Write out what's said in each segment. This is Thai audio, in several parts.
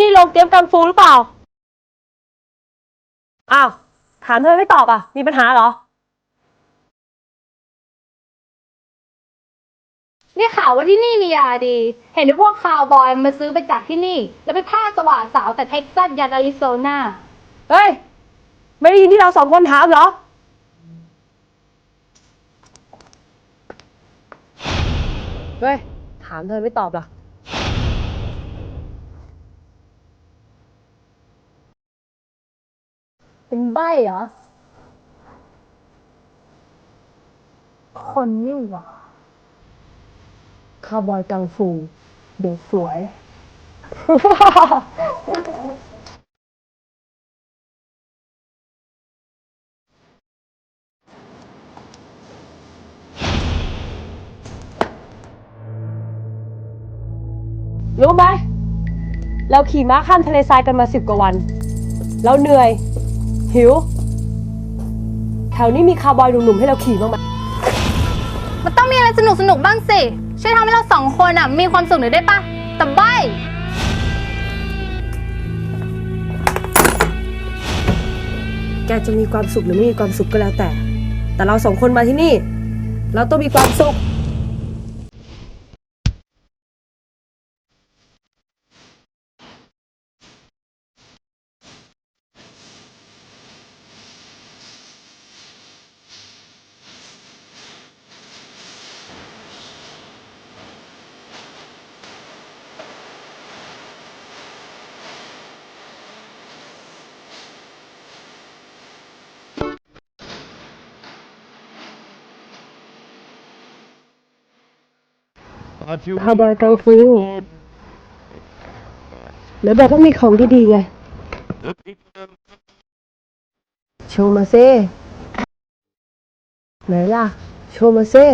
นี่โรงเตรียมกังฟูหรือเปล่า อ้าว ถามเธอไม่ตอบอะ มีปัญหาเหรอ นี่ข่าวว่าที่นี่มียาดี เห็นพวกข่าวบอยมาซื้อไปจากที่นี่ แล้วไปฆ่าสว่านสาวแต่เท็กซัสยันอาริโซนา เฮ้ย ไม่ได้ยินที่เราสองคนถามเหรอ เฮ้ย ถามเธอไม่ตอบเหรอ เป็นใบเหรอ คนนี่หว่าคาวบอยกังฟู เด็กสวย รู้ไหม เราขี่ม้าข้ามทะเลทรายกันมาสิบกว่าวัน เราเหนื่อย หิว แถวนี้มีคาวบอยหนุ่มๆให้เราขี่บ้างไหมมันต้องมีอะไรสนุกสนุกๆบ้างสิ ช่วยทำให้เราสองคนอะ มีความสุขหน่อยได้ปะแต่ใบแกจะมีความสุขหรือไม่มีความสุขก็แล้วแต่ แต่เราสองคนมาที่นี่ เราต้องมีความสุข Thought you คาวบอยกังฟูแล้วแบบต้องมีของดีๆไง the people โชว์มาซิไหนล่ะ โชว์มาซิ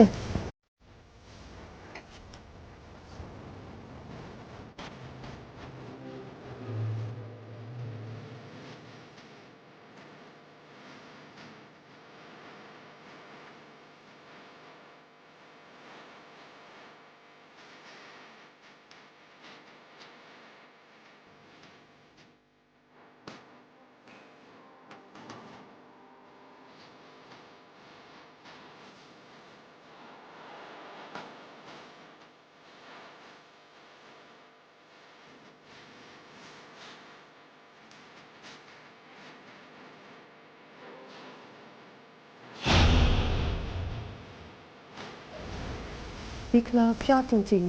บิ๊กเลิฟยอดจริง